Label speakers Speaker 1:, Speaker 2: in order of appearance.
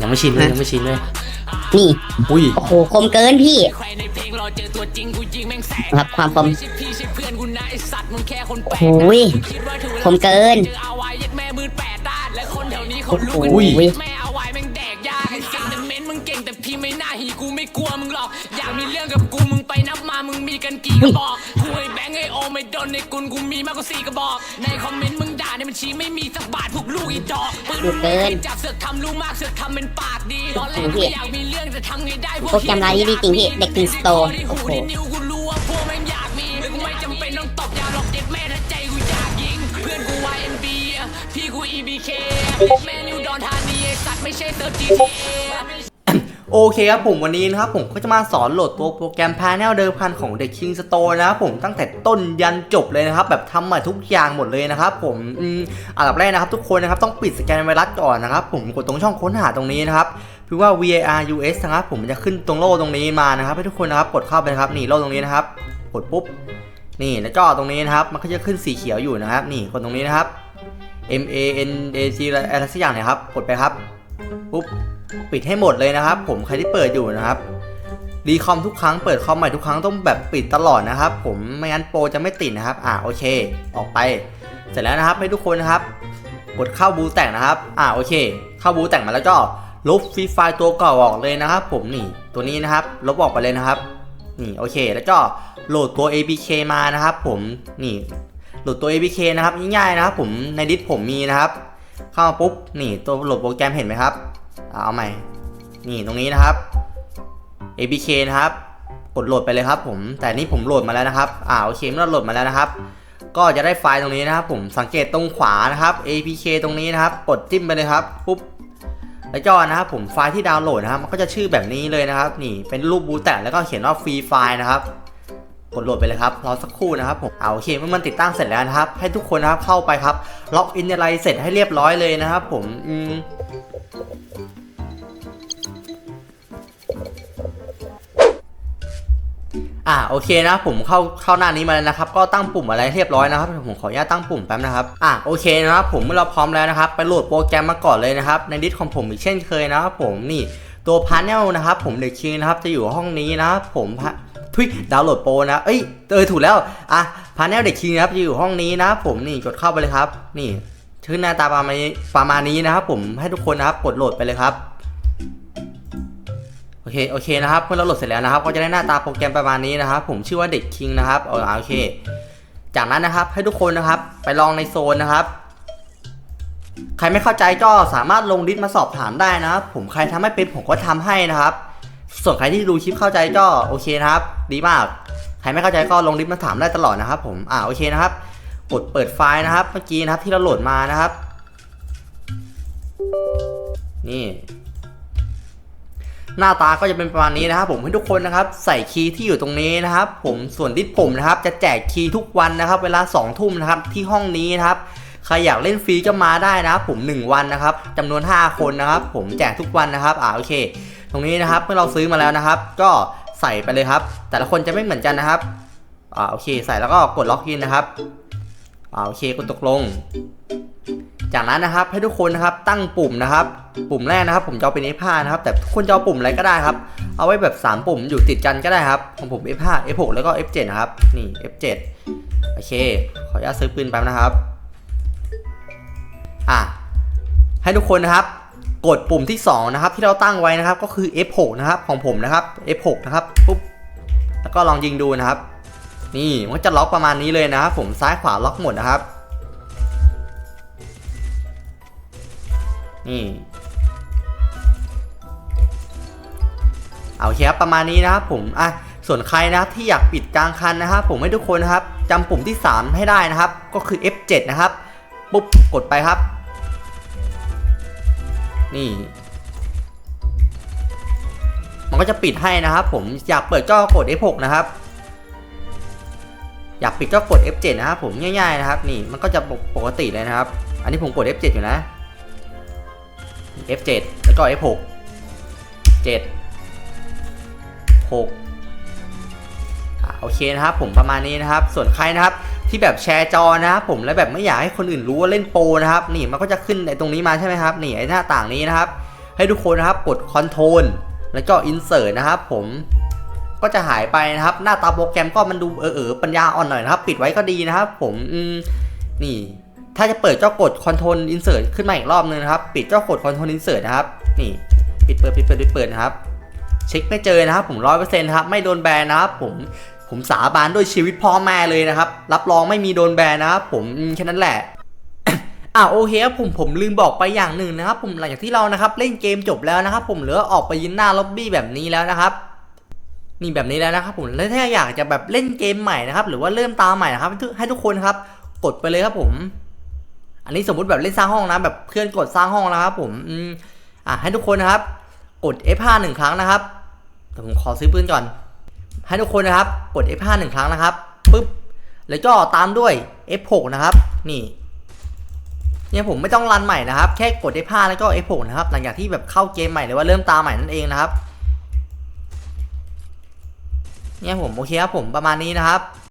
Speaker 1: ยังไม่ชินเลยยังไม่ชินเลย
Speaker 2: นี่
Speaker 1: อุ้ย
Speaker 2: โอ้โหคมเกินพี่ครับความคมโอ้โหยคมเกินโอ้โห
Speaker 1: อุ้ย
Speaker 3: แม่เอาไว้แม่งแดกยากไอ้สิ่งแต่เม้นมึงเก่งแต่พี่ไม่น่าหีกูไม่กลัวมึงหรอก อยากมีเรื่องกับกูมึงไปนับมา มึงมีกันกี่กระบอกกูไอ้แบ งค์ไอ้โอไม่โดนในกุลกูมีมากกว่าสี่กระบอก ในคอมเมนต์มึงด่าในบัญชีไม่มีสักบาทพวกลูกอีดอกปืนมึงไม่เคยจับเสือกทำลูกมากเสือกทำเป็นปากดีตอนแรกไม่อยากมีเรื่องจะทำไงได้พวก
Speaker 2: โปรแกรมรายนี้ดีจริงพี่เด็กติงสโตร์
Speaker 3: ที่
Speaker 2: โอ้
Speaker 3: หู
Speaker 2: โห
Speaker 3: ที่นิ้วกูรู้ว่าพวกแม่งอยากมีกูไม่จำเป็นต้องตบยาหรอกเด็ดแม่ถ้าใจกูอยากยิงเพื่อนกู YNB อะพี่กู EBK แม่นิวดอนธานีไอ้สัตว์ไม่ใช่เซิร์ฟ GTA
Speaker 1: โอเคครับผมวันนี้นะครับผมก็จะมาสอนโหลดตัวโปรแกรม Panel เดิมพันของ The King Store นะครับผมตั้งแต่ต้นยันจบเลยนะครับ แบบทำมาทุกอย่างหมดเลยนะครับผมอืมอันดับแรกนะครับทุกคนนะครับต้องปิดสแกนไวรัสก่อนนะครับผมกดตรงช่องค้นหาตรงนี้นะครับพิมพ์ว่า VAR US นะครับผมมันจะขึ้นตรงโล่ตรงนี้มานะครับ ให้ทุกคนนะครับกดเข้าไปครับนี่โล่ตรงนี้นะครับ กดปุ๊บนี่แล้วก็ตรงนี้นะครับมันก็จะขึ้นสีเขียวอยู่นะครับ นี่กดตรงนี้นะครับ M A N A C อะไรสักอย่างเนี่ยครับกดไปครับปุ๊บ ปิดให้หมดเลยนะครับ ผมใครที่เปิดอยู่นะครับรีคอมทุกครั้งเปิดคอมใหม่ทุกครั้งต้องแบบปิดตลอดนะครับ ผมไม่งั้นโปรจะไม่ติดนะครับ อ่าโอเค ออกไป เสร็จแล้วนะครับให้ทุกคนนะครับ กดเข้าบูแต่งนะครับ อ่าโอเค เข้าบูแต่งมาแล้วก็ลบฟรีไฟล์ตัวเก่าออกเลยนะครับ ผมนี่ตัวนี้นะครับ ลบออกไปเลยนะครับ นี่โอเค แล้วก็โหลดตัว APK มานะครับ ผมนี่โหลดตัว APK นะครับง่ายๆนะครับ ผมในดิสผมมีนะครับ เข้ามาปุ๊บนี่ตัวโหลดโปรแกรมเห็นไหมครับ เอาใหม่ นี่ตรงนี้นะครับ APK นะครับ กดโหลดไปเลยครับผม แต่นี่ผมโหลดมาแล้วนะครับ อ่าโอเคเมื่อเราโหลดมาแล้วนะครับ ก็จะได้ไฟล์ตรงนี้นะครับผมสังเกตตรงขวานะครับ APK ตรงนี้นะครับ กดจิ้มไปเลยครับปุ๊บแล้วก็นะครับผมไฟล์ที่ดาวน์โหลดนะครับมันก็จะชื่อแบบนี้เลยนะครับ นี่เป็นรูปบูแตแล้วก็เขียนว่าฟรีไฟล์นะครับกดโหลดไปเลยครับรอสักครู่นะครับผมเอาโอเคเมื่อมันติดตั้งเสร็จแล้วนะครับ ให้ทุกคนนะครับเข้าไปครับ ล็อกอินอะไรเสร็จให้เรียบร้อยเลยนะครับ ผมอืม อ่าโอเคนะผมเข้าเข้าหน้านี้มาแล้วนะครับ ก็ตั้งปุ่มอะไรเรียบร้อยนะครับผมขออนุญาตตั้งปุ่มแป๊บนะครับอ่าโอเคนะครับผมเมื่อเราพร้อมแล้วนะครับไปโหลดโปรแกรมมาก่อนเลยนะครับในดิสของผมอีกเช่นเคยนะครับผมนี่ตัวพาร์เนลนะครับผมเด็กคิงนะครับจะอยู่ห้องนี้นะครับผมพะทุยดาวน์โหลดโปรนะเอ้ยเออถูกแล้วอะพาร์เนลเด็กคิงนะครับจะอยู่ห้องนี้นะครับผมนี่กดเข้าไปเลยครับ นี่ชื่อหน้าตาประมาณนี้ประมาณนี้นะครับผมให้ทุกคนนะครับกดโหลดไปเลยครับ โอเค โอเคนะครับ เมื่อเราโหลดเสร็จแล้วนะครับ ก็จะได้หน้าตาโปรแกรมประมาณนี้นะครับ ผมชื่อว่าเด็กคิงนะครับเอาโอเค จากนั้นนะครับ ให้ทุกคนนะครับ ไปลองในโซนนะครับ ใครไม่เข้าใจก็สามารถลงดิสมาสอบถามได้นะครับ ผมใครทำไม่เป็นผมก็ทำให้นะครับ ส่วนใครที่ดูคลิปเข้าใจก็โอเคนะครับ ดีมาก ใครไม่เข้าใจก็ลงดิสมาถามได้ตลอดนะครับ ผม อ่า โอเคนะครับ กดเปิดไฟล์นะครับ เมื่อกี้นะครับที่เราโหลดมานะครับ นี่ หน้าตาก็จะเป็นประมาณนี้นะครับผมให้ทุกคนนะครับใส่คีย์ที่อยู่ตรงนี้นะครับผมส่วนดิสผมนะครับจะแจกคีย์ทุกวันนะครับ เวลา2ทุ่มนะครับที่ห้องนี้นะครับใครอยากเล่นฟรีก็มาได้นะครับผม 1 วันนะครับจำนวน 5 คนนะครับ ผมแจกทุกวันนะครับอ่าโอเค ตรงนี้นะครับเมื่อเราซื้อมาแล้วนะครับ ก็ใส่ไปเลยครับ แต่ละคนจะไม่เหมือนกันนะครับอ่าโอเค ใส่แล้วก็กดล็อกอินนะครับอ่าโอเคกดตกลง จากนั้นนะครับให้ทุกคนนะครับตั้งปุ่มนะครับ ปุ่มแรกนะครับ ผมจะเอาเป็น F5 นะครับ แต่ทุกคนจะเอาปุ่มอะไรก็ได้ครับ เอาไว้แบบ 3 ปุ่มอยู่ติดกันก็ได้ครับของผม F5 F6 แล้วก็ F7 นะครับนี่ F7 โอเค ขออนุญาตซื้อปืนแป๊บนะครับอะให้ทุกคนนะครับ กดปุ่มที่ 2 นะครับ ที่เราตั้งไว้นะครับ ก็คือ F6 นะครับของผมนะครับ F6 นะครับปุ๊บแล้วก็ลองยิงดูนะครับ นี่มันจะล็อกประมาณนี้เลยนะครับ ผมซ้ายขวาล็อกหมดนะครับ นี่ เอาเคครับประมาณนี้นะครับผม อะ ส่วนใครนะครับที่อยากปิดกลางคันนะครับผมให้ทุกคนนะครับจำปุ่มที่ 3 ให้ได้นะครับ ก็คือ F7 นะครับ ปุ๊บ กดไปครับ นี่ มันก็จะปิดให้นะครับผม อยากเปิดก็กด F6 นะครับอยากปิดก็กด F7 นะครับผมง่ายๆนะครับนี่มันก็จะปกติเลยนะครับ อันนี้ผมกด F7 อยู่นะ F7 แล้วก็ F6 7 6อะโอเคนะครับผมประมาณนี้นะครับ ส่วนใครนะครับที่แบบแชร์จอนะครับผมและแบบไม่อยากให้คนอื่นรู้ว่าเล่นโปรนะครับ นี่มันก็จะขึ้นในตรงนี้มาใช่ไหมครับนี่ไอ้หน้าต่างนี้นะครับ ให้ทุกคนนะครับกดคอนโทรลแล้วก็อินเสิร์ตนะครับ ผมก็จะหายไปนะครับ หน้าตาโปรแกรมก็มันดูเออเออปัญญาอ่อนหน่อยนะครับ ปิดไว้ก็ดีนะครับ ผมอืมนี่ ถ้าจะเปิดเจ้ากดคอนโทรลอินเสิร์ตขึ้นมาอีกรอบนึงนะครับ ปิดเจ้ากดคอนโทรลอินเสิร์ตนะครับ นี่ ปิดเปิดปิดเปิดปิดเปิดนะครับ เช็คไม่เจอนะครับ ผมร้อยเปอร์เซ็นต์ครับ ไม่โดนแบนนะครับ ผม ผมสาบานด้วยชีวิตพ่อแม่เลยนะครับ รับรองไม่มีโดนแบนนะครับ ผมแค่นั้นแหละอ่าโอเคครับผมผมลืมบอกไปอย่างหนึ่งนะครับผมหลังจากที่เรานะครับเล่นเกมจบแล้วนะครับผมเหลือออกไปยืนหน้าล็อบบี้แบบนี้แล้วนะครับนี่แบบนี้แล้วนะครับผมแล้วถ้าอยากจะแบบเล่นเกมใหม่นะครับหรือว่าเริ่มตาใหม่นะครับให้ทุกคนครับกดไปเลยครับผม อันนี้สมมุติแบบเล่นสร้างห้องนะแบบเพื่อนกดสร้างห้องนะครับผมอืมอะให้ทุกคนนะครับ กด F5 หนึ่งครั้งนะครับแต่ผมขอซื้อปืนก่อน ให้ทุกคนนะครับ กด F5 หนึ่งครั้งนะครับปุ๊บแล้วก็ตามด้วย F6 นะครับ นี่เนี่ยผมไม่ต้องรันใหม่นะครับ แค่กด F5 แล้วก็ F6 นะครับ หลังจากที่แบบเข้าเกมใหม่หรือว่าเริ่มตาใหม่นั่นเองนะครับเนี่ยผมโอเคครับผมประมาณนี้นะครับ